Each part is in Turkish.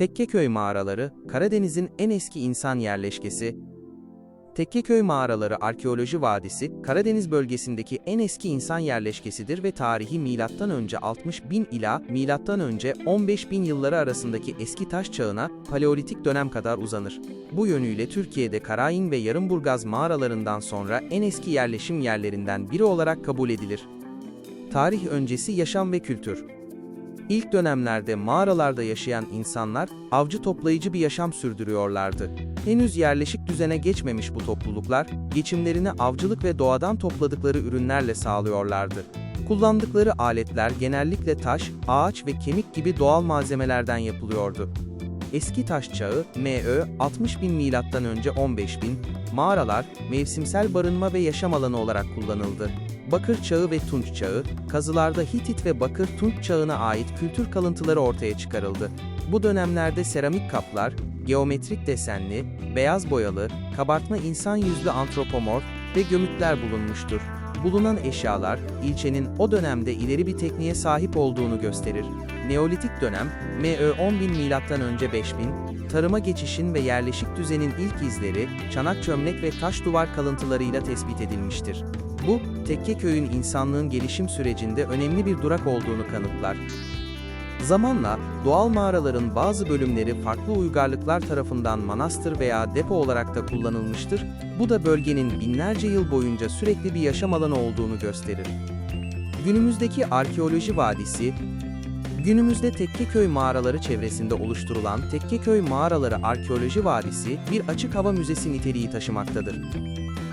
Tekkeköy mağaraları, Karadeniz'in en eski insan yerleşkesi. Tekkeköy mağaraları arkeoloji vadisi, Karadeniz bölgesindeki en eski insan yerleşkesidir ve tarihi M.Ö. 60 bin ila M.Ö. 15 bin yılları arasındaki eski taş çağına Paleolitik dönem kadar uzanır. Bu yönüyle Türkiye'de Karayin ve Yarımburgaz mağaralarından sonra en eski yerleşim yerlerinden biri olarak kabul edilir. Tarih öncesi yaşam ve kültür İlk dönemlerde mağaralarda yaşayan insanlar avcı toplayıcı bir yaşam sürdürüyorlardı. Henüz yerleşik düzene geçmemiş bu topluluklar, geçimlerini avcılık ve doğadan topladıkları ürünlerle sağlıyorlardı. Kullandıkları aletler genellikle taş, ağaç ve kemik gibi doğal malzemelerden yapılıyordu. Eski taş çağı, M.Ö. 60 bin milattan önce 15 bin, mağaralar, mevsimsel barınma ve yaşam alanı olarak kullanıldı. Bakır Çağı ve Tunç Çağı, kazılarda Hitit ve Bakır Tunç Çağı'na ait kültür kalıntıları ortaya çıkarıldı. Bu dönemlerde seramik kaplar, geometrik desenli, beyaz boyalı, kabartma insan yüzlü antropomorf ve gömütler bulunmuştur. Bulunan eşyalar, ilçenin o dönemde ileri bir tekniğe sahip olduğunu gösterir. Neolitik dönem, M.Ö. 10.000 milattan önce 5000, tarıma geçişin ve yerleşik düzenin ilk izleri, çanak çömlek ve taş duvar kalıntılarıyla tespit edilmiştir. Bu, Tekkeköy'ün insanlığın gelişim sürecinde önemli bir durak olduğunu kanıtlar. Zamanla, doğal mağaraların bazı bölümleri farklı uygarlıklar tarafından manastır veya depo olarak da kullanılmıştır, bu da bölgenin binlerce yıl boyunca sürekli bir yaşam alanı olduğunu gösterir. Günümüzdeki arkeoloji vadisi, Günümüzde Tekkeköy mağaraları çevresinde oluşturulan Tekkeköy Mağaraları Arkeoloji Vadisi bir açık hava müzesi niteliği taşımaktadır.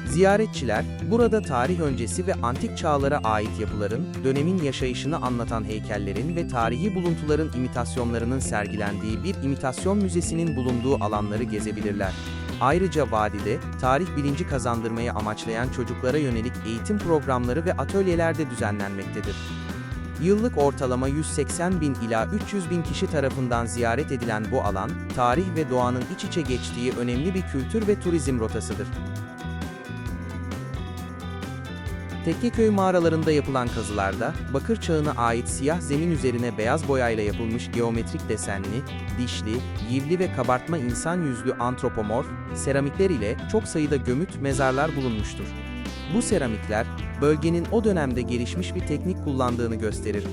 Ziyaretçiler, burada tarih öncesi ve antik çağlara ait yapıların, dönemin yaşayışını anlatan heykellerin ve tarihi buluntuların imitasyonlarının sergilendiği bir imitasyon müzesinin bulunduğu alanları gezebilirler. Ayrıca vadide, tarih bilinci kazandırmayı amaçlayan çocuklara yönelik eğitim programları ve atölyeler de düzenlenmektedir. Yıllık ortalama 180 bin ila 300 bin kişi tarafından ziyaret edilen bu alan, tarih ve doğanın iç içe geçtiği önemli bir kültür ve turizm rotasıdır. Tekkeköy mağaralarında yapılan kazılarda, Bakır Çağı'na ait siyah zemin üzerine beyaz boyayla yapılmış geometrik desenli, dişli, yivli ve kabartma insan yüzlü antropomorf, seramikler ile çok sayıda gömüt mezarlar bulunmuştur. Bu seramikler, bölgenin o dönemde gelişmiş bir teknik kullandığını gösterir.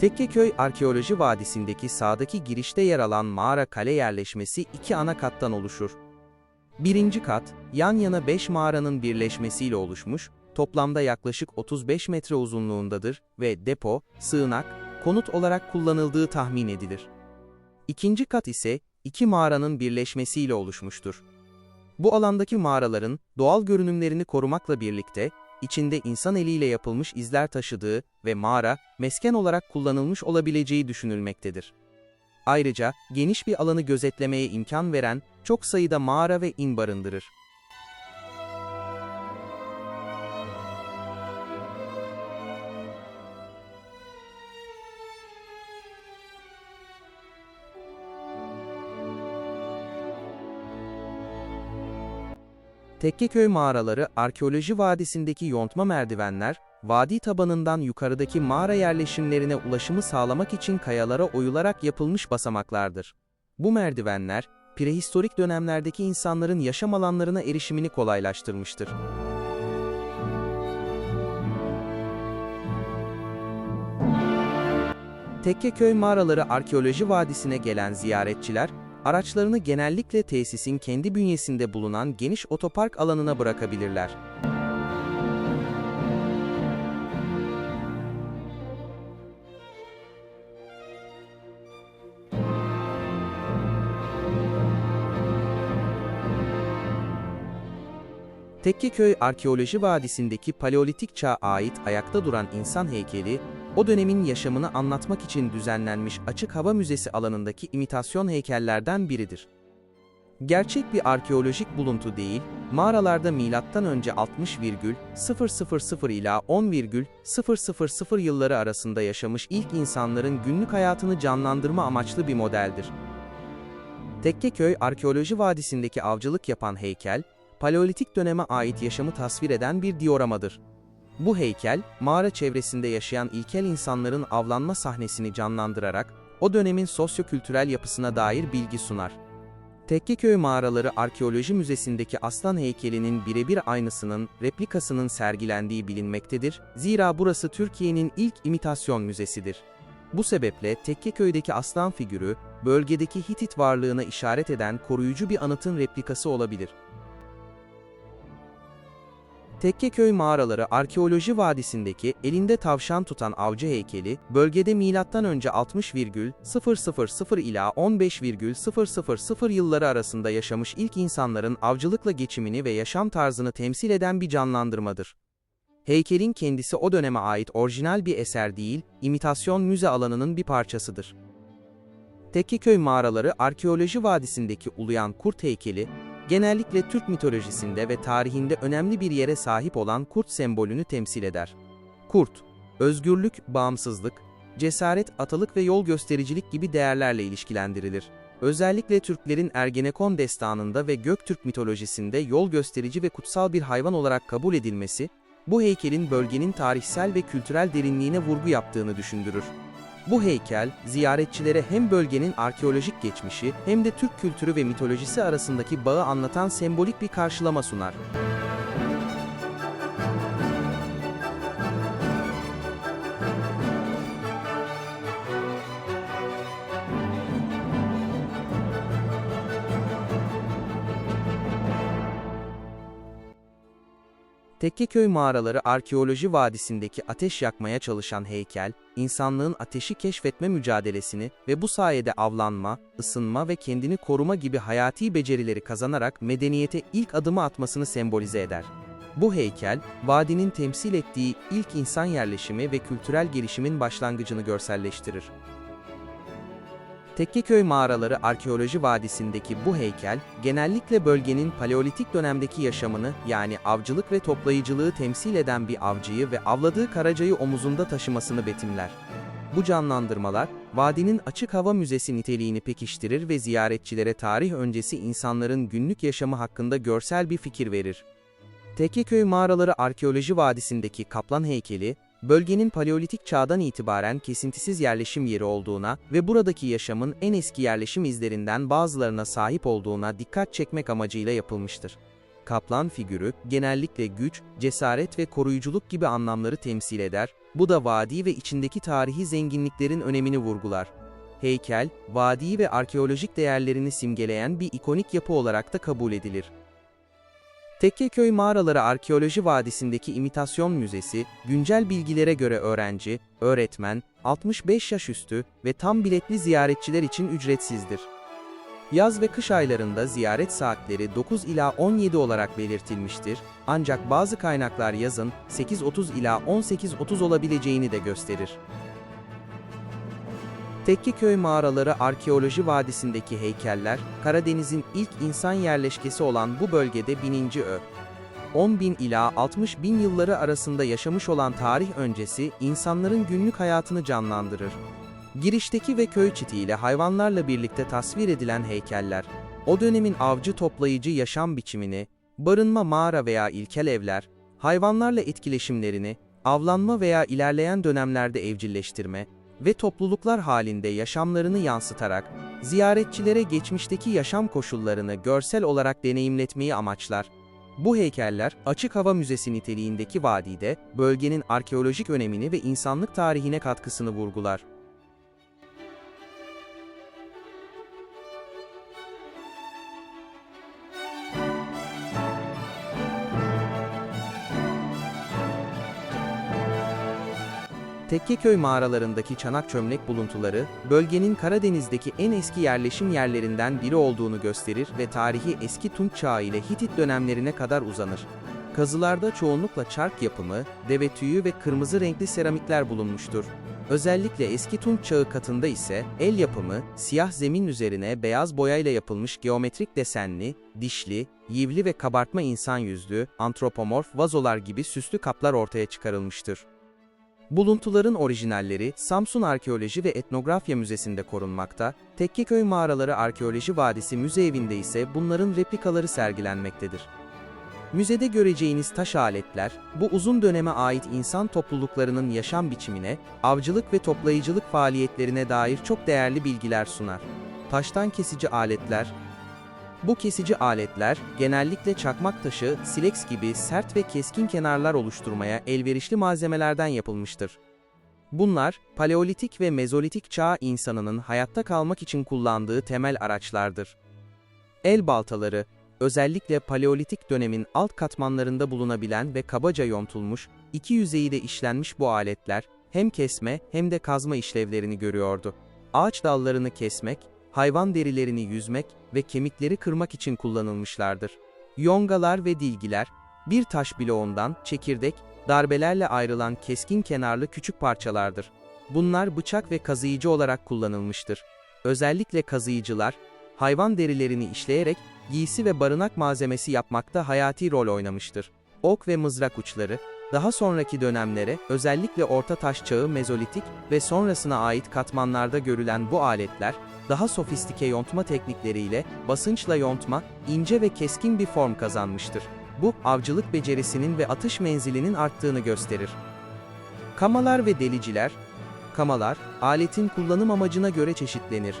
Tekkeköy Arkeoloji Vadisi'ndeki sağdaki girişte yer alan mağara kale yerleşmesi iki ana kattan oluşur. Birinci kat, yan yana 5 mağaranın birleşmesiyle oluşmuş, toplamda yaklaşık 35 metre uzunluğundadır ve depo, sığınak, konut olarak kullanıldığı tahmin edilir. İkinci kat ise, iki mağaranın birleşmesiyle oluşmuştur. Bu alandaki mağaraların doğal görünümlerini korumakla birlikte, içinde insan eliyle yapılmış izler taşıdığı ve mağara, mesken olarak kullanılmış olabileceği düşünülmektedir. Ayrıca, geniş bir alanı gözetlemeye imkan veren, çok sayıda mağara ve in barındırır. Tekkeköy mağaraları arkeoloji vadisindeki yontma merdivenler, vadi tabanından yukarıdaki mağara yerleşimlerine ulaşımı sağlamak için kayalara oyularak yapılmış basamaklardır. Bu merdivenler, prehistorik dönemlerdeki insanların yaşam alanlarına erişimini kolaylaştırmıştır. Tekkeköy mağaraları arkeoloji vadisine gelen ziyaretçiler, araçlarını genellikle tesisin kendi bünyesinde bulunan geniş otopark alanına bırakabilirler. Tekkeköy Arkeoloji Vadisi'ndeki Paleolitik çağa ait ayakta duran insan heykeli, o dönemin yaşamını anlatmak için düzenlenmiş açık hava müzesi alanındaki imitasyon heykellerden biridir. Gerçek bir arkeolojik buluntu değil, mağaralarda milattan önce 60,000 ila 10,000 yılları arasında yaşamış ilk insanların günlük hayatını canlandırma amaçlı bir modeldir. Tekkeköy Arkeoloji Vadisi'ndeki avcılık yapan heykel, Paleolitik döneme ait yaşamı tasvir eden bir dioramadır. Bu heykel, mağara çevresinde yaşayan ilkel insanların avlanma sahnesini canlandırarak, o dönemin sosyokültürel yapısına dair bilgi sunar. Tekkeköy Mağaraları Arkeoloji Müzesi'ndeki aslan heykelinin birebir aynısının, replikasının sergilendiği bilinmektedir, zira burası Türkiye'nin ilk imitasyon müzesidir. Bu sebeple Tekkeköy'deki aslan figürü, bölgedeki Hitit varlığına işaret eden koruyucu bir anıtın replikası olabilir. Tekkeköy Mağaraları Arkeoloji Vadisi'ndeki elinde tavşan tutan avcı heykeli, bölgede M.Ö. 60,000 ila 15,000 yılları arasında yaşamış ilk insanların avcılıkla geçimini ve yaşam tarzını temsil eden bir canlandırmadır. Heykelin kendisi o döneme ait orijinal bir eser değil, imitasyon müze alanının bir parçasıdır. Tekkeköy Mağaraları Arkeoloji Vadisi'ndeki uluyan kurt heykeli, genellikle Türk mitolojisinde ve tarihinde önemli bir yere sahip olan kurt sembolünü temsil eder. Kurt, özgürlük, bağımsızlık, cesaret, atalık ve yol göstericilik gibi değerlerle ilişkilendirilir. Özellikle Türklerin Ergenekon destanında ve Göktürk mitolojisinde yol gösterici ve kutsal bir hayvan olarak kabul edilmesi, bu heykelin bölgenin tarihsel ve kültürel derinliğine vurgu yaptığını düşündürür. Bu heykel, ziyaretçilere hem bölgenin arkeolojik geçmişi hem de Türk kültürü ve mitolojisi arasındaki bağı anlatan sembolik bir karşılama sunar. Tekkeköy Mağaraları Arkeoloji Vadisi'ndeki ateş yakmaya çalışan heykel, insanlığın ateşi keşfetme mücadelesini ve bu sayede avlanma, ısınma ve kendini koruma gibi hayati becerileri kazanarak medeniyete ilk adımı atmasını sembolize eder. Bu heykel, vadinin temsil ettiği ilk insan yerleşimi ve kültürel gelişimin başlangıcını görselleştirir. Tekkeköy Mağaraları Arkeoloji Vadisi'ndeki bu heykel, genellikle bölgenin Paleolitik dönemdeki yaşamını yani avcılık ve toplayıcılığı temsil eden bir avcıyı ve avladığı karacayı omuzunda taşımasını betimler. Bu canlandırmalar, vadinin açık hava müzesi niteliğini pekiştirir ve ziyaretçilere tarih öncesi insanların günlük yaşamı hakkında görsel bir fikir verir. Tekkeköy Mağaraları Arkeoloji Vadisi'ndeki kaplan heykeli, bölgenin Paleolitik çağdan itibaren kesintisiz yerleşim yeri olduğuna ve buradaki yaşamın en eski yerleşim izlerinden bazılarına sahip olduğuna dikkat çekmek amacıyla yapılmıştır. Kaplan figürü, genellikle güç, cesaret ve koruyuculuk gibi anlamları temsil eder, bu da vadi ve içindeki tarihi zenginliklerin önemini vurgular. Heykel, vadi ve arkeolojik değerlerini simgeleyen bir ikonik yapı olarak da kabul edilir. Tekkeköy Mağaraları Arkeoloji Vadisi'ndeki İmitasyon Müzesi, güncel bilgilere göre öğrenci, öğretmen, 65 yaş üstü ve tam biletli ziyaretçiler için ücretsizdir. Yaz ve kış aylarında ziyaret saatleri 9 ila 17 olarak belirtilmiştir, ancak bazı kaynaklar yazın 8.30 ila 18.30 olabileceğini de gösterir. Tekkeköy Mağaraları Arkeoloji Vadisi'ndeki heykeller, Karadeniz'in ilk insan yerleşkesi olan bu bölgede 1000. Ö. 10 bin ila 60 bin yılları arasında yaşamış olan tarih öncesi insanların günlük hayatını canlandırır. Girişteki ve köy çitiyle hayvanlarla birlikte tasvir edilen heykeller, o dönemin avcı toplayıcı yaşam biçimini, barınma mağara veya ilkel evler, hayvanlarla etkileşimlerini, avlanma veya ilerleyen dönemlerde evcilleştirme, ve topluluklar halinde yaşamlarını yansıtarak, ziyaretçilere geçmişteki yaşam koşullarını görsel olarak deneyimletmeyi amaçlar. Bu heykeller, açık hava müzesi niteliğindeki vadide, bölgenin arkeolojik önemini ve insanlık tarihine katkısını vurgular. Tekkeköy mağaralarındaki çanak çömlek buluntuları, bölgenin Karadeniz'deki en eski yerleşim yerlerinden biri olduğunu gösterir ve tarihi eski Tunç çağı ile Hitit dönemlerine kadar uzanır. Kazılarda çoğunlukla çark yapımı, deve tüyü ve kırmızı renkli seramikler bulunmuştur. Özellikle eski Tunç çağı katında ise el yapımı, siyah zemin üzerine beyaz boyayla yapılmış geometrik desenli, dişli, yivli ve kabartma insan yüzlü, antropomorf vazolar gibi süslü kaplar ortaya çıkarılmıştır. Buluntuların orijinalleri Samsun Arkeoloji ve Etnografya Müzesi'nde korunmakta, Tekkeköy Mağaraları Arkeoloji Vadisi Müze Evi'nde ise bunların replikaları sergilenmektedir. Müzede göreceğiniz taş aletler, bu uzun döneme ait insan topluluklarının yaşam biçimine, avcılık ve toplayıcılık faaliyetlerine dair çok değerli bilgiler sunar. Taştan kesici aletler, bu kesici aletler, genellikle çakmak taşı, silex gibi sert ve keskin kenarlar oluşturmaya elverişli malzemelerden yapılmıştır. Bunlar, paleolitik ve mezolitik çağ insanının hayatta kalmak için kullandığı temel araçlardır. El baltaları, özellikle paleolitik dönemin alt katmanlarında bulunabilen ve kabaca yontulmuş, iki yüzeyi de işlenmiş bu aletler, hem kesme hem de kazma işlevlerini görüyordu. Ağaç dallarını kesmek, hayvan derilerini yüzmek ve kemikleri kırmak için kullanılmışlardır. Yongalar ve dilgiler, bir taş bloğundan çekirdek, darbelerle ayrılan keskin kenarlı küçük parçalardır. Bunlar bıçak ve kazıyıcı olarak kullanılmıştır. Özellikle kazıyıcılar, hayvan derilerini işleyerek giysi ve barınak malzemesi yapmakta hayati rol oynamıştır. Ok ve mızrak uçları, daha sonraki dönemlere, özellikle Orta Taş Çağı Mezolitik ve sonrasına ait katmanlarda görülen bu aletler, daha sofistike yontma teknikleriyle basınçla yontma, ince ve keskin bir form kazanmıştır. Bu, avcılık becerisinin ve atış menzilinin arttığını gösterir. Kamalar ve deliciler, kamalar, aletin kullanım amacına göre çeşitlenir.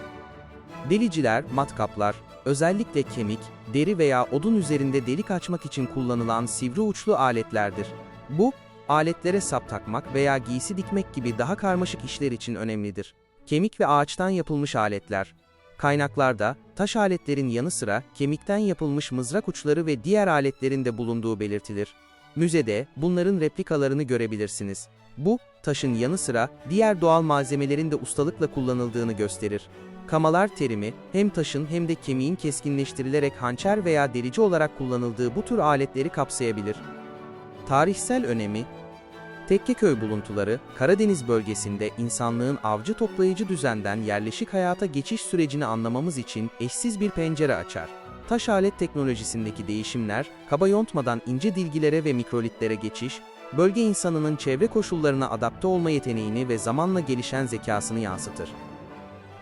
Deliciler, matkaplar, özellikle kemik, deri veya odun üzerinde delik açmak için kullanılan sivri uçlu aletlerdir. Bu, aletlere sap takmak veya giysi dikmek gibi daha karmaşık işler için önemlidir. Kemik ve ağaçtan yapılmış aletler. Kaynaklarda, taş aletlerin yanı sıra kemikten yapılmış mızrak uçları ve diğer aletlerin de bulunduğu belirtilir. Müzede bunların replikalarını görebilirsiniz. Bu, taşın yanı sıra diğer doğal malzemelerin de ustalıkla kullanıldığını gösterir. Kamalar terimi, hem taşın hem de kemiğin keskinleştirilerek hançer veya delici olarak kullanıldığı bu tür aletleri kapsayabilir. Tarihsel önemi, Tekkeköy buluntuları, Karadeniz bölgesinde insanlığın avcı toplayıcı düzenden yerleşik hayata geçiş sürecini anlamamız için eşsiz bir pencere açar. Taş alet teknolojisindeki değişimler, kaba yontmadan ince dilgilere ve mikrolitlere geçiş, bölge insanının çevre koşullarına adapte olma yeteneğini ve zamanla gelişen zekasını yansıtır.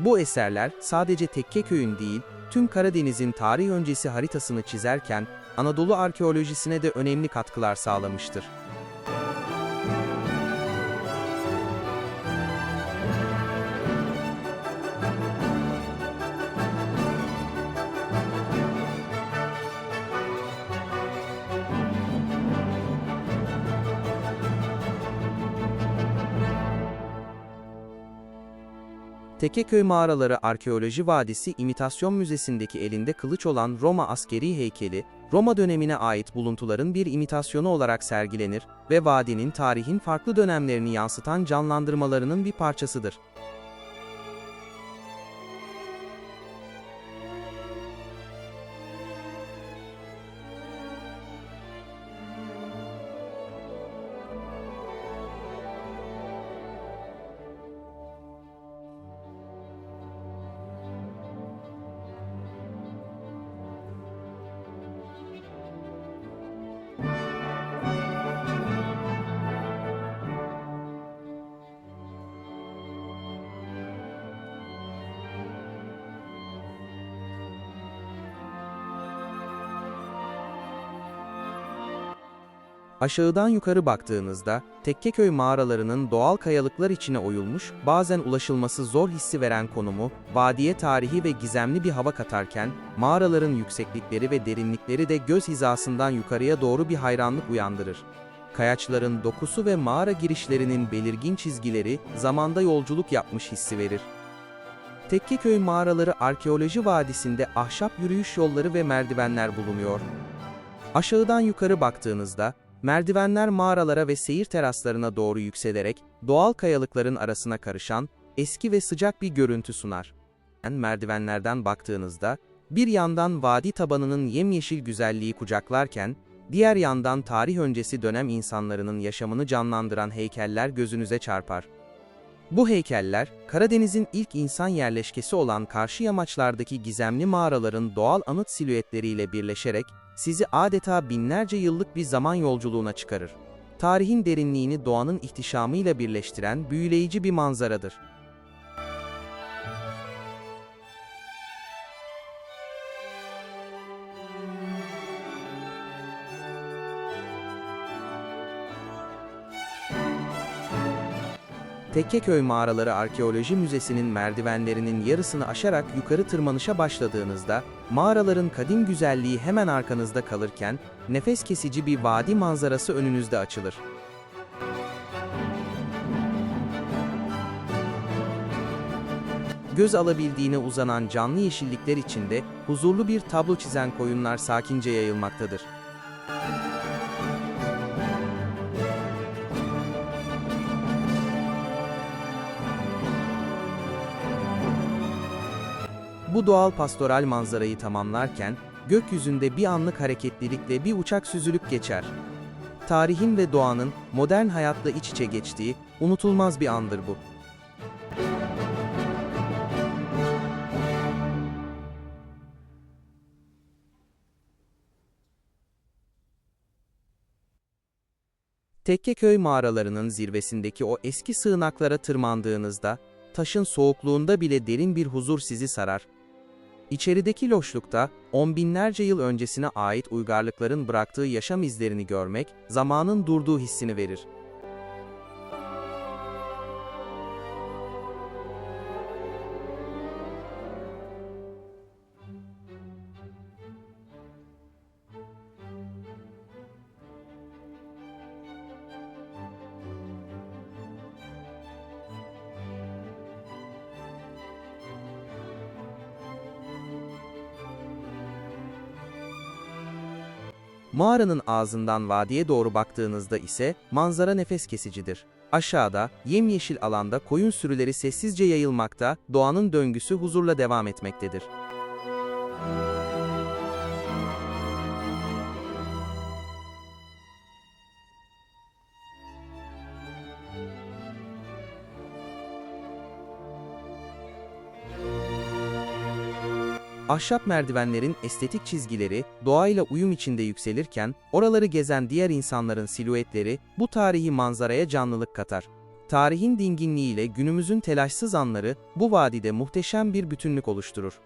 Bu eserler sadece Tekkeköy'ün değil, tüm Karadeniz'in tarih öncesi haritasını çizerken Anadolu arkeolojisine de önemli katkılar sağlamıştır. Tekeköy Mağaraları Arkeoloji Vadisi İmitasyon Müzesi'ndeki elinde kılıç olan Roma askeri heykeli, Roma dönemine ait buluntuların bir imitasyonu olarak sergilenir ve vadinin tarihin farklı dönemlerini yansıtan canlandırmalarının bir parçasıdır. Aşağıdan yukarı baktığınızda, Tekkeköy mağaralarının doğal kayalıklar içine oyulmuş, bazen ulaşılması zor hissi veren konumu, vadiye tarihi ve gizemli bir hava katarken, mağaraların yükseklikleri ve derinlikleri de göz hizasından yukarıya doğru bir hayranlık uyandırır. Kayaçların dokusu ve mağara girişlerinin belirgin çizgileri, zamanda yolculuk yapmış hissi verir. Tekkeköy mağaraları arkeoloji vadisinde ahşap yürüyüş yolları ve merdivenler bulunuyor. Aşağıdan yukarı baktığınızda, Merdivenler mağaralara ve seyir teraslarına doğru yükselerek doğal kayalıkların arasına karışan eski ve sıcak bir görüntü sunar. Merdivenlerden baktığınızda bir yandan vadi tabanının yemyeşil güzelliği kucaklarken diğer yandan tarih öncesi dönem insanlarının yaşamını canlandıran heykeller gözünüze çarpar. Bu heykeller, Karadeniz'in ilk insan yerleşkesi olan karşı yamaçlardaki gizemli mağaraların doğal anıt silüetleriyle birleşerek, sizi adeta binlerce yıllık bir zaman yolculuğuna çıkarır. Tarihin derinliğini doğanın ihtişamıyla birleştiren büyüleyici bir manzaradır. Tekkeköy Mağaraları Arkeoloji Müzesi'nin merdivenlerinin yarısını aşarak yukarı tırmanışa başladığınızda, mağaraların kadim güzelliği hemen arkanızda kalırken, nefes kesici bir vadi manzarası önünüzde açılır. Göz alabildiğine uzanan canlı yeşillikler içinde huzurlu bir tablo çizen koyunlar sakince yayılmaktadır. Bu doğal pastoral manzarayı tamamlarken, gökyüzünde bir anlık hareketlilikle bir uçak süzülüp geçer. Tarihin ve doğanın modern hayatla iç içe geçtiği unutulmaz bir andır bu. Tekkeköy mağaralarının zirvesindeki o eski sığınaklara tırmandığınızda, taşın soğukluğunda bile derin bir huzur sizi sarar. İçerideki loşlukta, on binlerce yıl öncesine ait uygarlıkların bıraktığı yaşam izlerini görmek, zamanın durduğu hissini verir. Mağaranın ağzından vadiye doğru baktığınızda ise manzara nefes kesicidir. Aşağıda, yemyeşil alanda koyun sürüleri sessizce yayılmakta, doğanın döngüsü huzurla devam etmektedir. Ahşap merdivenlerin estetik çizgileri, doğayla uyum içinde yükselirken, oraları gezen diğer insanların silüetleri, bu tarihi manzaraya canlılık katar. Tarihin dinginliğiyle günümüzün telaşsız anları, bu vadide muhteşem bir bütünlük oluşturur.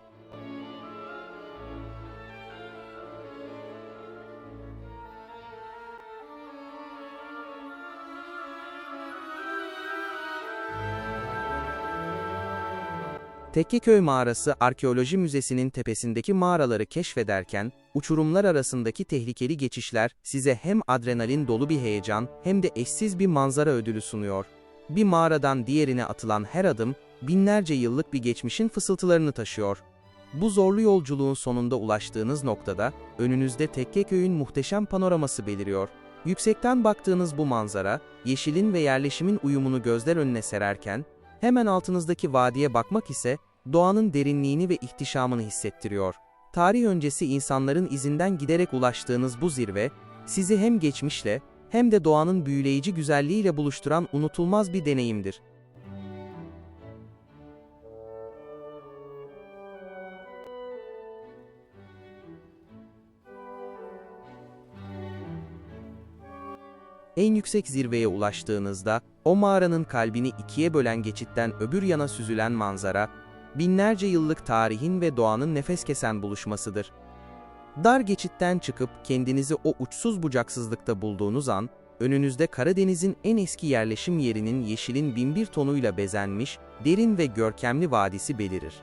Tekkeköy Mağarası Arkeoloji Müzesi'nin tepesindeki mağaraları keşfederken, uçurumlar arasındaki tehlikeli geçişler size hem adrenalin dolu bir heyecan hem de eşsiz bir manzara ödülü sunuyor. Bir mağaradan diğerine atılan her adım, binlerce yıllık bir geçmişin fısıltılarını taşıyor. Bu zorlu yolculuğun sonunda ulaştığınız noktada, önünüzde Tekkeköy'ün muhteşem panoraması beliriyor. Yüksekten baktığınız bu manzara, yeşilin ve yerleşimin uyumunu gözler önüne sererken, Hemen altınızdaki vadiye bakmak ise doğanın derinliğini ve ihtişamını hissettiriyor. Tarih öncesi insanların izinden giderek ulaştığınız bu zirve, sizi hem geçmişle hem de doğanın büyüleyici güzelliğiyle buluşturan unutulmaz bir deneyimdir. En yüksek zirveye ulaştığınızda, o mağaranın kalbini ikiye bölen geçitten öbür yana süzülen manzara, binlerce yıllık tarihin ve doğanın nefes kesen buluşmasıdır. Dar geçitten çıkıp kendinizi o uçsuz bucaksızlıkta bulduğunuz an, önünüzde Karadeniz'in en eski yerleşim yerinin yeşilin binbir tonuyla bezenmiş, derin ve görkemli vadisi belirir.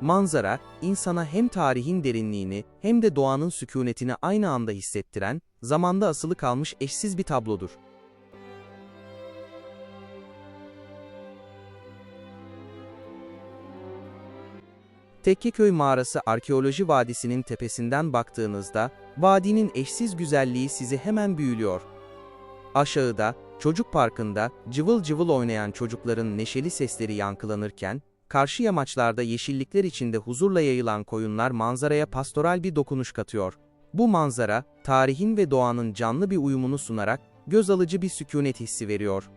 Manzara, insana hem tarihin derinliğini hem de doğanın sükunetini aynı anda hissettiren, zamanda asılı kalmış eşsiz bir tablodur. Tekkeköy Mağarası Arkeoloji Vadisi'nin tepesinden baktığınızda, vadinin eşsiz güzelliği sizi hemen büyülüyor. Aşağıda, çocuk parkında cıvıl cıvıl oynayan çocukların neşeli sesleri yankılanırken, karşı yamaçlarda yeşillikler içinde huzurla yayılan koyunlar manzaraya pastoral bir dokunuş katıyor. Bu manzara, tarihin ve doğanın canlı bir uyumunu sunarak göz alıcı bir sükunet hissi veriyor.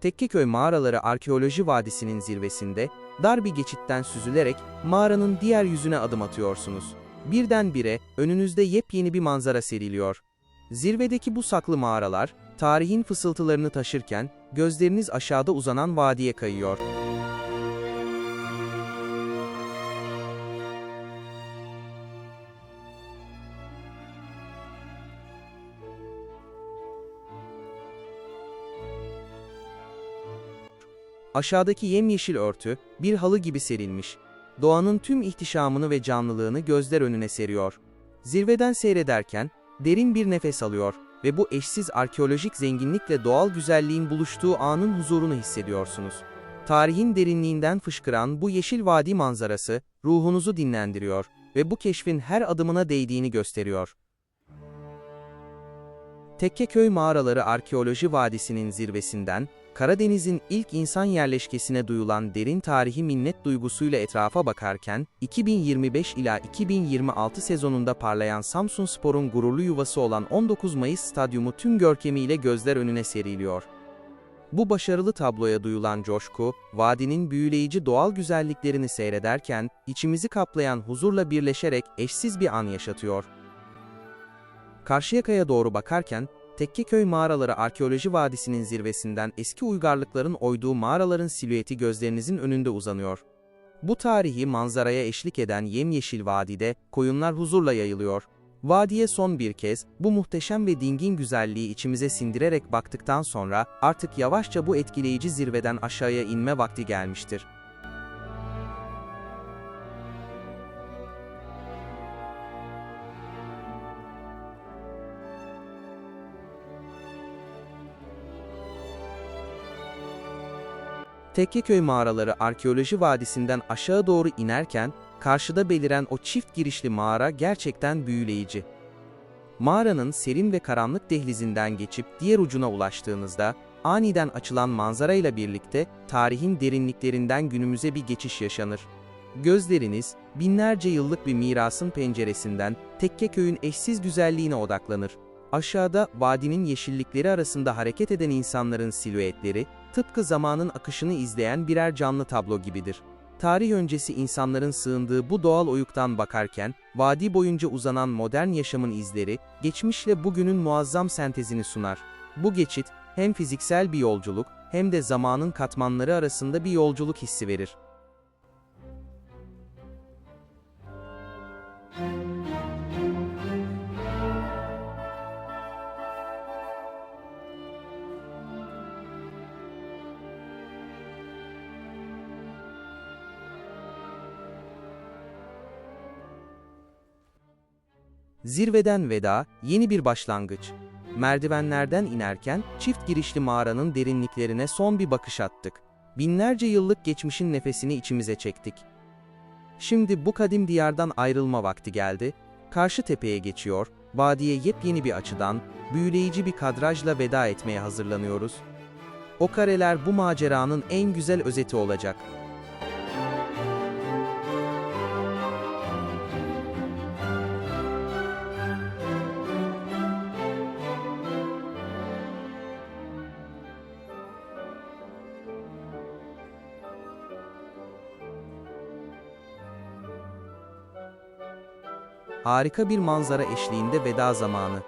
Tekkeköy Mağaraları Arkeoloji Vadisi'nin zirvesinde, dar bir geçitten süzülerek mağaranın diğer yüzüne adım atıyorsunuz. Birdenbire önünüzde yepyeni bir manzara seriliyor. Zirvedeki bu saklı mağaralar, tarihin fısıltılarını taşırken, gözleriniz aşağıda uzanan vadiye kayıyor. Aşağıdaki yemyeşil örtü, bir halı gibi serilmiş. Doğanın tüm ihtişamını ve canlılığını gözler önüne seriyor. Zirveden seyrederken, derin bir nefes alıyor ve bu eşsiz arkeolojik zenginlikle doğal güzelliğin buluştuğu anın huzurunu hissediyorsunuz. Tarihin derinliğinden fışkıran bu yeşil vadi manzarası, ruhunuzu dinlendiriyor ve bu keşfin her adımına değdiğini gösteriyor. Tekkeköy Mağaraları Arkeoloji Vadisi'nin zirvesinden, Karadeniz'in ilk insan yerleşkesine duyulan derin tarihi minnet duygusuyla etrafa bakarken, 2025 ila 2026 sezonunda parlayan Samsunspor'un gururlu yuvası olan 19 Mayıs Stadyumu tüm görkemiyle gözler önüne seriliyor. Bu başarılı tabloya duyulan coşku, vadinin büyüleyici doğal güzelliklerini seyrederken, içimizi kaplayan huzurla birleşerek eşsiz bir an yaşatıyor. Karşıyaka'ya doğru bakarken, Tekkeköy Mağaraları Arkeoloji Vadisi'nin zirvesinden eski uygarlıkların oyduğu mağaraların silüeti gözlerinizin önünde uzanıyor. Bu tarihi manzaraya eşlik eden yemyeşil vadide koyunlar huzurla yayılıyor. Vadiye son bir kez bu muhteşem ve dingin güzelliği içimize sindirerek baktıktan sonra artık yavaşça bu etkileyici zirveden aşağıya inme vakti gelmiştir. Tekkeköy Mağaraları Arkeoloji Vadisi'nden aşağı doğru inerken, karşıda beliren o çift girişli mağara gerçekten büyüleyici. Mağaranın serin ve karanlık dehlizinden geçip diğer ucuna ulaştığınızda, aniden açılan manzarayla birlikte tarihin derinliklerinden günümüze bir geçiş yaşanır. Gözleriniz, binlerce yıllık bir mirasın penceresinden Tekkeköy'ün eşsiz güzelliğine odaklanır. Aşağıda vadinin yeşillikleri arasında hareket eden insanların silüetleri, tıpkı zamanın akışını izleyen birer canlı tablo gibidir. Tarih öncesi insanların sığındığı bu doğal oyuktan bakarken, vadi boyunca uzanan modern yaşamın izleri, geçmişle bugünün muazzam sentezini sunar. Bu geçit, hem fiziksel bir yolculuk, hem de zamanın katmanları arasında bir yolculuk hissi verir. Zirveden veda, yeni bir başlangıç. Merdivenlerden inerken çift girişli mağaranın derinliklerine son bir bakış attık. Binlerce yıllık geçmişin nefesini içimize çektik. Şimdi bu kadim diyardan ayrılma vakti geldi. Karşı tepeye geçiyor, vadiye yepyeni bir açıdan, büyüleyici bir kadrajla veda etmeye hazırlanıyoruz. O kareler bu maceranın en güzel özeti olacak. Harika bir manzara eşliğinde veda zamanı.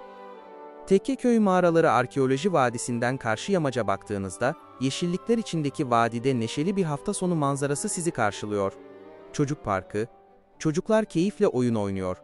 Tekkeköy Mağaraları Arkeoloji Vadisi'nden karşı yamaca baktığınızda, yeşillikler içindeki vadide neşeli bir hafta sonu manzarası sizi karşılıyor. Çocuk parkı, çocuklar keyifle oyun oynuyor.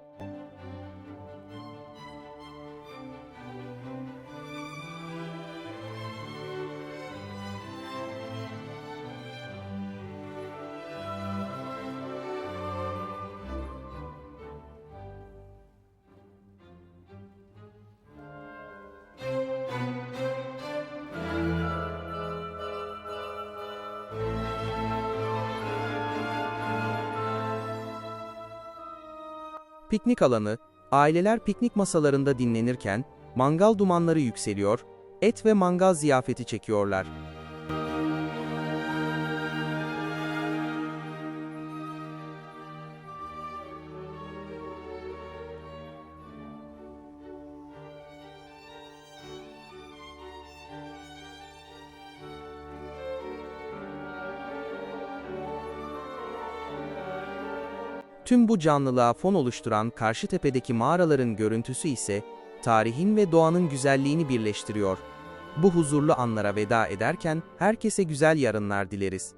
Piknik alanı, Aileler piknik masalarında dinlenirken, mangal dumanları yükseliyor, et ve mangal ziyafeti çekiyorlar. Tüm bu canlılığa fon oluşturan Karşıtepe'deki mağaraların görüntüsü ise, tarihin ve doğanın güzelliğini birleştiriyor. Bu huzurlu anlara veda ederken herkese güzel yarınlar dileriz.